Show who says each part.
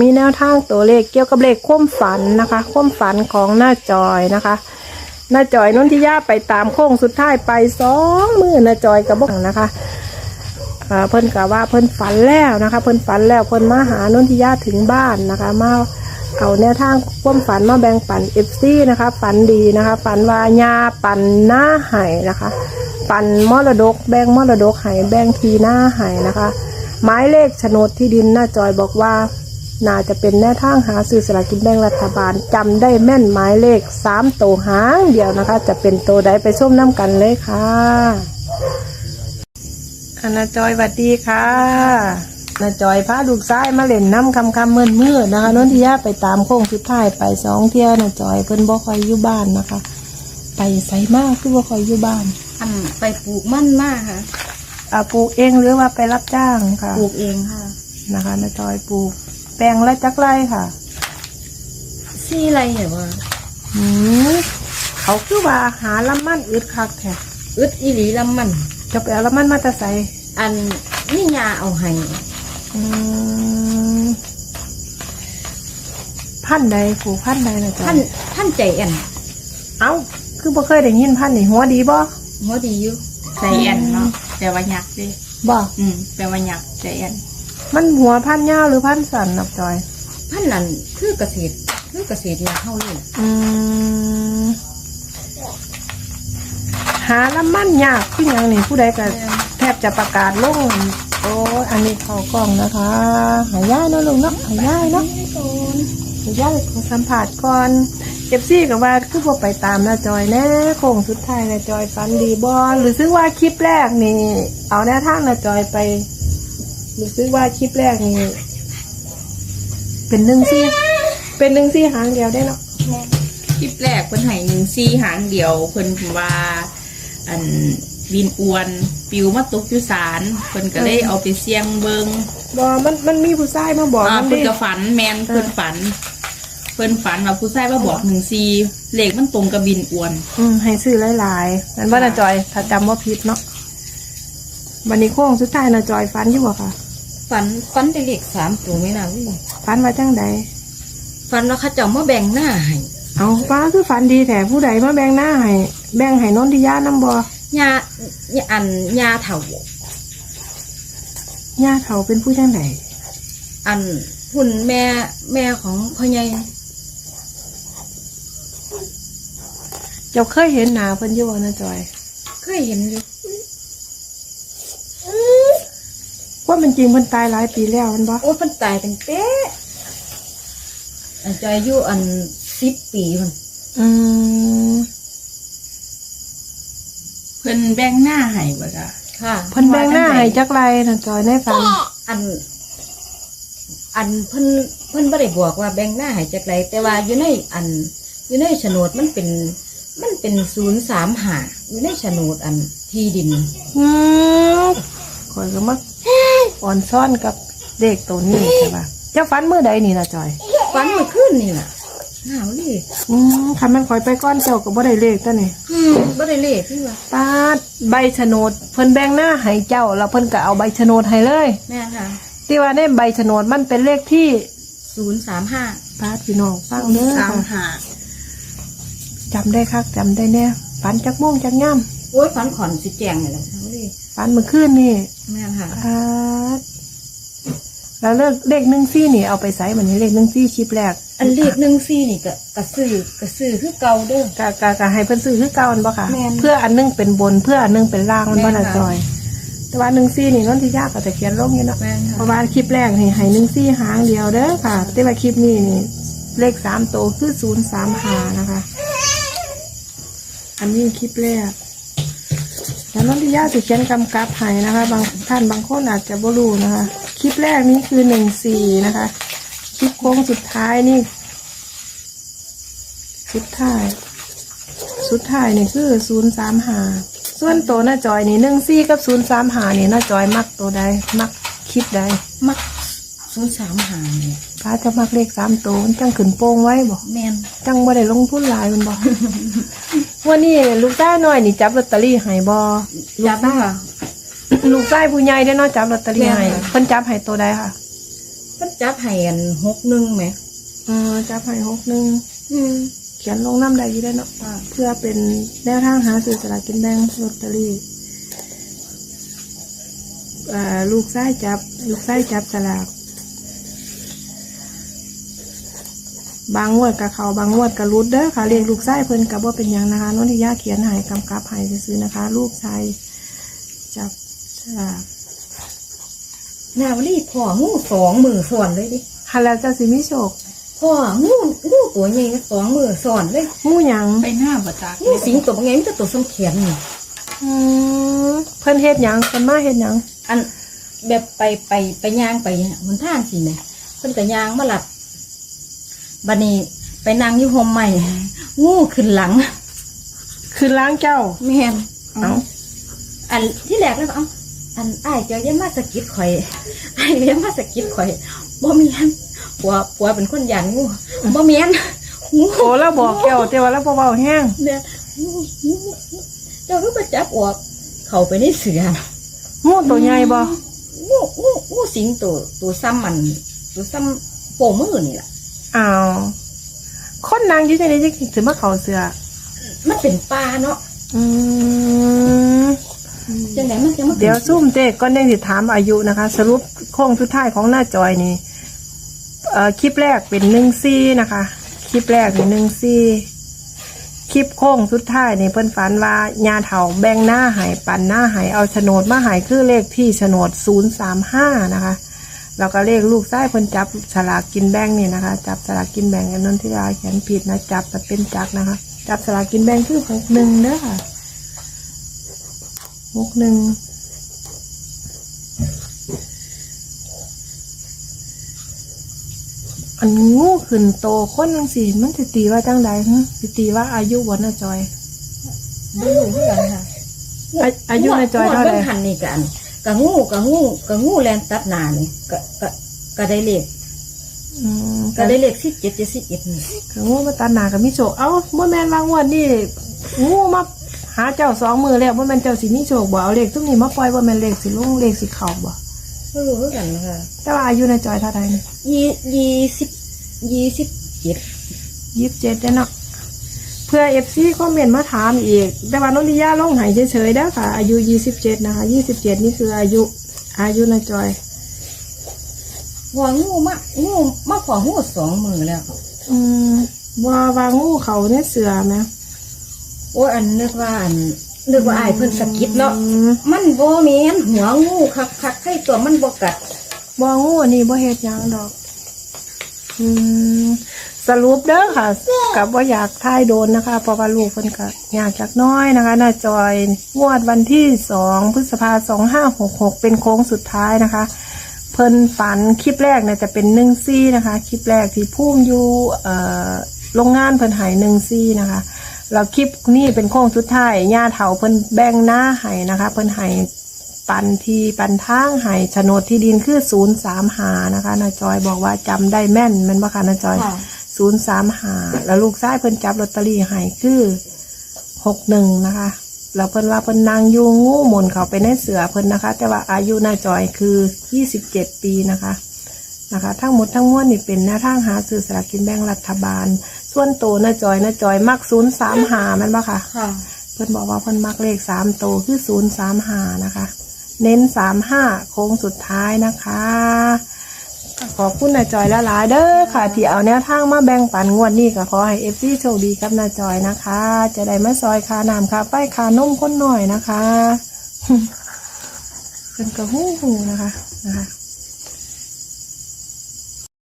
Speaker 1: มีแนวทางตัวเลขเกี่ยวกับเลขความฝันนะคะ ความฝันของหน้าจอยนะคะ หน้าจอยนนทิยาไปตามโค้งสุดท้ายไปสองมือหน้าจอยกับบอกนะคะเพิ่นกะว่าเพิ่นฝันแล้วนะคะ เพิ่นฝันแล้วเพิ่นมาหานนทิยาถึงบ้านนะคะ มาเอาแนวทางความฝันมาแบ่งปันเอฟซีนะคะ ฝันดีนะคะ ฝันว่ายาปันหน้าไห้นะคะ ปันมรดกแบ่งมรดกไห้แบ่งทีหน้าไห้นะคะ หมายเลขโฉนดที่ดินหน้าจอยบอกว่า น่าจะเป็นแนวทางหาซื้อสลากกินแบ่งรัฐบาลจำได้แม่นหมายเลขสามตัวหางเดียวนะคะ จะเป็นตัวใดไปส้มน้ำกันเลยค่ะอานาจอยหวัดดีค่ะนาจอยพาลูกซ้ายมาเล่นน้ำคำคำเมื่อมื่อนะคะนนทิยาไปตามโค้งสุดท้ายไปสองเที่ยวนาจอยเพิ่นบ่คอยอยู่บ้านนะคะ ไปใส่มากคือบ่คอยอยู่บ้าน
Speaker 2: อันไปปลูกมั่นมากค่ะ
Speaker 1: อ่าปลูกเองหรือว่าไปรับจ้างค่ะ
Speaker 2: ปลูกเองค่ะ
Speaker 1: นะคะนาจอยปลูก แปลงละจักไรค่ะ
Speaker 2: ซี่อะไรเหรอวะ
Speaker 1: หืมเขาคือว่าหาละมันอึดคักแท้
Speaker 2: อึดอีหลีลำมัน
Speaker 1: จะไปเอาละมันมาแตะใส่
Speaker 2: อันนี่ยาเอาให้
Speaker 1: อืมพันธุ์ใดปลูกพันธุ์ใดนะจ๊ะ
Speaker 2: ท่านท่านใจแอน
Speaker 1: เอ้า คือบ่เคยได้ยินพันธุ์นี่หัวดีบ่
Speaker 2: หัวดีอยู่
Speaker 3: ใจแอนเนาะแปลว่ายักษ์ดิ
Speaker 1: บ่
Speaker 3: อืมแปลว่ายักษ์ใจแอน
Speaker 1: มันหัวพันธุ์ยาวหรือพันธุ์สั้นนับจอย
Speaker 2: ท่านนั่นคือเกษตรคือเกษตรยาเข้าเลย
Speaker 1: อืมหาละมันยากคือหยังนี่ผู้ใดก็แทบจะประกาศลงโอ้ยอันนี้เข้ากล้องนะคะ หายายเนาะลุงเนาะหายายเนาะหนูอยากขอสัมผัสก่อนเอฟซีกับว่าคือพอไปตามนะจอยแน่โค้งสุดท้ายนะจอยฟันดีบอลหรือซึ่งว่าคลิปแรกนี่ เอาแนวทางนะจอยไปห รือซึ่งว่าคลิปแรกนี่เป็นหนึ่งซี่เป็นหนึ่งซี่หางเดียวได้เนาะ
Speaker 3: คลิปแรกเพิ่นให้หนึ่งซี่หางเดียวเพิ่นว่า อันบินอวน ปิวมาตกอยู่ศาลเพิ่นก็เลยเอาไปเสี่ยงเบิง
Speaker 1: บอมันมันมีผู้ชายมาบอก
Speaker 3: อ่า
Speaker 1: มัน
Speaker 3: เพิ่น
Speaker 1: ดิ
Speaker 3: ก็ฝันแมนเพิ่นฝัน เพิ่นฝันว่าผู้ชายมาบอกหนึ่งซี่เลขมันตรงกับบินอวน
Speaker 1: อืมให้ซื้อหลายๆนั่นว่านะจอย ถ้าจำว่าผิดเนาะวันนี้โค้งสุดท้ายนะจอยฟันอยู่บ่ค่ะ
Speaker 2: ฟันฟันได้เลขสามตัวไม่น่าวิ่ง
Speaker 1: ฟันว่าจังใด
Speaker 2: ฟันว่าเขาเจ้ามาแบ่งหน้าให้
Speaker 1: เอาฟ้าคือฝันดีแต่ผู้ใดมาแบ่งหน้าให้แบ่งให้นนทิยาน้ำบ่
Speaker 2: ยาอันยาเถา
Speaker 1: ญาติเขาเป็นผู้จังได
Speaker 2: อันหุ่นแม่แม่ของพ่อใหญ่
Speaker 1: เจ้าเคยเห็นหนาเพิ่นอยู่บ่นะจอย
Speaker 2: เคยเห็นอยู่
Speaker 1: ว่า มันจริงเพิ่นตายหลายปีแล้วมันบ่
Speaker 2: โอ้ยเพิ่นตายตั้งแต่อันจอยอายุอันสิบปีมัน
Speaker 1: อืม
Speaker 3: เพิ่นแบ่งหน้าให้บ่จ้ะ
Speaker 2: ค่ะ
Speaker 1: เพิ่นแบ่งหน้าให้จักไรนะจอยในฝัน
Speaker 2: อัน อันเพิ่นเพิ่นบ่ได้บอกว่าแบ่งหน้าให้จักไรแต่ว่าอยู่ในอัน อยู่ในโฉนดมันเป็น มันเป็นศูนย์สามหาอยู่ในโฉนดอันที่ดิน
Speaker 1: อืมข่อยก็มา อ่อนซ่อนกับเด็กตัวนี้ใช่ป่ะเจ้าฝันมื้อใดนี่นะจอย
Speaker 2: ฟันเมื่อคืนนี่ล่ะหนาวเลย
Speaker 1: อืมคันมันข่อยไปก้อนเจ้าก็บ่ได้เลขตัวนี่
Speaker 2: อืมบ่ได้เลขที่ว่า
Speaker 1: ปาดใบโฉนดเพิ่นแบ่งหน้าให้เจ้าแล้วเพิ่นก็เอาใบโฉนดให้เลย
Speaker 2: แม่ค่ะ
Speaker 1: ที่ว่าในใบโฉนดมันเป็นเลขที่
Speaker 2: ศูนย์สามห้า
Speaker 1: ปาดพี่น้องฟังเด้อ
Speaker 3: สาม
Speaker 1: ค่ะ
Speaker 3: หา
Speaker 1: จำได้คักจำได้แน่ฝันจักโมงจักย่
Speaker 2: โอ้ยฟันขอนสิแจงเลยล่ะเอาเลยำ
Speaker 1: ฝันเมื่อคืนนี่
Speaker 2: แม่ค่ะ
Speaker 1: ปาดแล้วเลขเลขหนึ่งซี่นี่เอาไปใส่เหมือนเลขหนึ่งซี่ชิปแรก
Speaker 2: อันเลขหนึ่งสี่นี่ก็กระซื้อกระซื้อคือเก่าเด้อ
Speaker 1: กะกะกะให้เพิ่นซื้อคือเก่าอันบ่ค่ะ
Speaker 2: แม่น
Speaker 1: เพื่ออันหนึงเป็นบนเพื่ออันหนึงเป็นล่างมันบ่
Speaker 2: แม่น
Speaker 1: ละ
Speaker 2: ค่ะ
Speaker 1: จอย แต่ว่าหนึ่งซี่นี่นนที่ยากก็จะเขียนลงอยู่เนาะ
Speaker 2: แม่นค่ะ
Speaker 1: เพราะว่าคลิปแรกนี่ให้หนึ่งซี่หางเดียวเด้อค่ะ แต่ว่าคลิปนี้นี่เลขสามตัวคือศูนย์สามหานะคะ อันนี้คลิปแรก แล้วนนทิยาจะเขียนกำกับให้นะคะ บางท่านบางคนอาจจะบ่รู้นะคะ คลิปแรกนี้คือหนึ่งสี่นะคะ คลิปโค้งสุดท้ายนี่ สุดท้าย สุดท้ายนี่คือศูนย์สามหาส่วนตัวหน้าจอยนี่หนึ่งสี่กับศูนย์สามหานี่หน้าจอยมักตัวใดมักคลิปใด
Speaker 2: มักศูนย์สามหาเนี่ย
Speaker 1: พาจะมักเลขสามตัวมันจังขึ้นโป้งไว้บ่
Speaker 2: แม่น
Speaker 1: จังบ่ได้ลงทุนหลายมันบ่วันนี้ลูกชายน้อยนี่จับลอตเตอรี่ให้บ่ลู
Speaker 2: จั
Speaker 1: ก
Speaker 2: บ
Speaker 1: ชาย
Speaker 2: ค่ะ
Speaker 1: ลูกชายผู้ใหญ่ได้อเนาะจับลอตเตอรี่ให้
Speaker 2: แม่นค่ะ
Speaker 1: เพิ่นจับให้ตัวใดค่ะ
Speaker 2: เพิ่นจับให้อันหกหนึ่งไหม
Speaker 1: เออจับให้หกหนึ่ง
Speaker 2: อืม
Speaker 1: เขียนลงน้ำใดอยู่ได้เนาะ
Speaker 2: อ่า
Speaker 1: เพื่อเป็นแนวทางหาซื้อสลากกินแบ่งลอตเตอรี่อ่าลูกไส้จับ ลูกไส้จับสลาก บางงวดกับเขาบางงวดกับรุดเด้อค่ะเรียกลูกไส้เพิ่นกับว่าเป็นหยังนะคะโนนทิยาเขียนใหายกำกับใหายซื้อๆนะคะ ลูกชายจับสลาก
Speaker 2: แนวนี่พ่องูสองมือส่วนเลยดิ
Speaker 1: ฮัลโหลเจ้าสิมิโชค
Speaker 2: พ่องูงูตัวใหญ่สองมือส่วนเลย
Speaker 1: งูหยัง
Speaker 3: ไปหน้าบ่จัก
Speaker 2: งูสิงตัวใหญ่มันจะตัวสมเขียนนี่
Speaker 1: อืมเพิ่นเฮ็ดหยังเพิ่นมาเฮ็ดหยัง
Speaker 2: อันแบบไปไปไปย่างไปหนทางสิแหม่เพิ่นก็ย่างมาหลัด บัดนี้ไปนั่งอยู่ห่มใหม่งูขึ้นหลัง
Speaker 1: คือล้างเจ้า
Speaker 2: แม่น
Speaker 1: เอ้า
Speaker 2: อันที่แรกแล้วก็เอ้าอันอ้ายเจ้าอย่ามาสะกิดข่อยอ้ายอย่ามาสะกิดข่อยบ่มีอันผัวผัวเป็นคนหยานงูบ่มีอันงู
Speaker 1: โอ้แล้วบอกแก้วแต่ว่าแล้วบ่เว้าแห้ง
Speaker 2: เนี่ยงูงูเจ้าก็มาจับออกเข้าไปในเสือน่ะ
Speaker 1: งูตัวใหญ่บ่
Speaker 2: งูงูงูสิงตัวตัวซ้ำมันตัวซ้ำโป่งมือนี่แหละ
Speaker 1: อ้าวคนนางอยู่จังได๋จังสิมาเข้าเสือ
Speaker 2: มันเป็นปลาเนาะ
Speaker 1: อืม
Speaker 2: จังไหนมันจะมา
Speaker 1: เดี๋ยวซุ่มเจ๊ก่อนยังสิถามอายุนะคะ สรุปโค้งสุดท้ายของหน้าจอยนี่เอ่อคลิปแรกเป็น14นะคะ คลิปแรกนี่14คลิปโค้งสุดท้ายนี่เพิ่นฝันว่าญาเฒ่าแบ่งหน้าใหายปันหน้าใหายเอาโฉนดมาใหายคือเลขที่โฉนด035นะคะ แล้วก็เลขลูกไส้คนจับฉลากกินแบ่งนี่นะคะ จับฉลากกินแบ่งกันนนทิราเขียนผิดนะจับแต่เป็นจักนะคะ จับฉลากกินแบ่งคือหกหนึ่งเด้อค่ะหกหนึ่งอันงูขึ้นโตคนยังสิมันสิตีว่าจังใดหึสิตีว่าอายุวันนะจอย
Speaker 2: ดูอยู่เพื่อนค่ะ
Speaker 1: อาอายุในจอยเท่าไหร่
Speaker 2: งวดบิ่งหันนี่กัน กะงูกะงูกะงูแลนตัดหนานี่กะกะกะได้เลข
Speaker 1: อืม
Speaker 2: กะได้เลขสิบเจ็ดเจ็ดสิบเอ็ดนี่
Speaker 1: ก็งูมาตาหนากับมิโชคเอ้าบ่แม่นวางวันนี่งูมาหาเจ้าสองมือแล้วบ่แม่นเจ้าสิมิโชคบ่เอาเลขทุกนี้มาปล่อยบ่แม่นเลขสิลงเลขสิเข้าบ่
Speaker 2: ไม่รู้คือกันนะคะ
Speaker 1: แต่ว่าอายุในจอยเท่าไหร่นี่
Speaker 2: ยี่ยี่สิบยี่สิบเจ็ด
Speaker 1: ยี่สิบเจ็ดเนาะเพื่อเอฟซีคอมเมนต์มาถามอีก แต่ว่าโนริยาลงหายเฉยๆได้อค่ะ อายุยี่สิบเจ็ดนะคะยี่สิบเจ็ดนี่คืออายุ อายุในจอย
Speaker 2: ว่างูมางูมาของูสองมือแล้ว
Speaker 1: อืมว่าว่างูเขาเนี่ยเสือไหม
Speaker 2: โอ้ยอันนึกว่าอันนึกว่าอายเพิ่นสะกิดเนาะ
Speaker 1: อืม
Speaker 2: มันบ่แม่นหัวงูคักคักๆให้ตัวมันบ่กัด
Speaker 1: บ่งูนี่บ่เฮ็ดหยังดอก อืม สรุปเด้อค่ะ กับว่าอยากทายโดนนะคะ เพราะว่าลูกเพิ่นก็อยากจากน้อยนะคะน้าจอยงวดวันที่สองพฤษภาสองห้าหกหกเป็นโค้งสุดท้ายนะคะ เพิ่นฝันคลิปแรกเนี่ยจะเป็นหนึ่งซี่นะคะ คลิปแรกที่พุ่มอยู่โรงงานเพิ่นหายหนึ่งซี่นะคะแล้วคลิปนี้เป็นโค้งสุดท้ายญาเถาเพิ่นแบ่งหน้าหายนะคะ เพิ่นหายปันทีปันทางหายโฉนดที่ดินคือศูนย์สามหานะคะนาจอยบอกว่าจำได้แม่นแมันบ่คะนาจอย ศูนย์สามหาแล้วลูกชายเพิ่นจับลอตเตอรี่ใหายคือหกหนึ่งนะคะแล้วเพิ่นว่าเพิ่นนางอยูงูหมุนเขาไปในเสือเพิ่นนะคะ แต่ว่าอายุนาจอยคือยี่สิบเจ็ดปีนะคะนะคะ ทั้งหมดทั้งมวลนี่เป็นแนวทางหาซื้อสลากกินแบ่งรัฐบาล ส่วนโตวนาจอยนาจอยมักศูนย์สามหามันปะค่ะ
Speaker 2: ค่ะ
Speaker 1: เพิ่นบอกว่าเพิ่นมักเลขสามโตวคือศูนย์สามหานะคะ เน้นสามห้าโค้งสุดท้ายนะคะ ขอบคุณนาจอยและหลายเด้อค่ะที่เอาแนวทางมาแบ่งปันงวดนี้ก็ขอให้เอฟซีโชคดีกับนาจอยนะคะ จะได้มาซอยคาน้ำคาป้ายคานมคนหน่อยนะคะเป็นกระหู้หูนะคะนะคะ